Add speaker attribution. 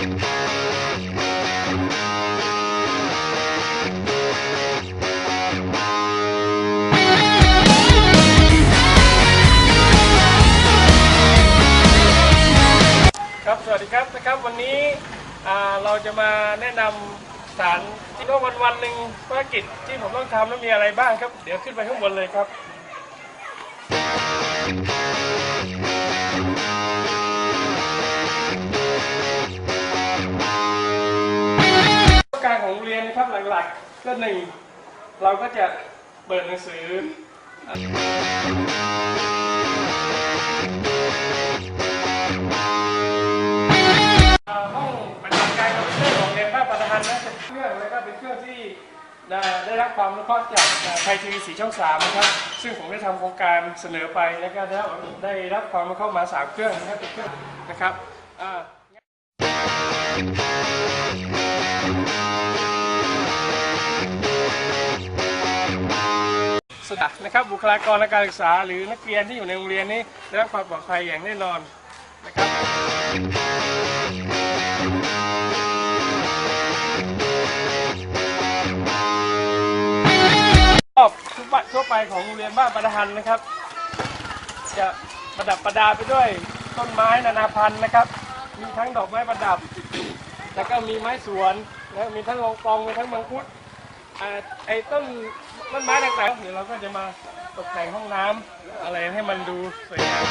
Speaker 1: ครับสวัสดีครับนะครับวันนี้อ่าเราจะมาแนะนำสารที่ว่าวันวันๆหนึ่งภารกิจที่ผมต้องทำแล้วมีอะไรบ้างครับ เดี๋ยวขึ้นไปข้างบนเลยครับ หลักๆ ก็หนึ่งเราก็จะเปิดหนังสือ ห้องปฏิบัติการคอมพิวเตอร์ของเรียนบ้านประธานนะเป็นเครื่องแล้วก็เป็นเครื่องที่ได้ได้รับความอนุเคราะห์จากไทยทีวีสีช่องสามนะครับ ซึ่งผมได้ทำโครงการเสนอไปแล้วก็ได้รับได้รับความอนุเครามาสามเครื่องนะครับเป็นเครื่องนะครับอ่าสุด ท้านะครับบุคลากรทางการศึกษา หรือนักเรียนที่อยู่ในโรงเรียนนี้ได้รับความปลอดภัยอย่างแน่นอนนะครับรอบทุกบ้านทั่วไปของโรงเรียนบ้านประหันนะครับ จะประดับประดาไปด้วยต้นไม้นานาพันธุ์นะครับ มีทั้งดอกไม้ประดับ แล้วก็มีไม้สวนแล้วมีทั้งรองกองมีทั้งมังคุด อ่าไอ้ต้นต้นไม้ต่างๆเดี๋ยวเราก็จะมาตกแต่งห้องน้ำอะไรให้มันดูสวยงาม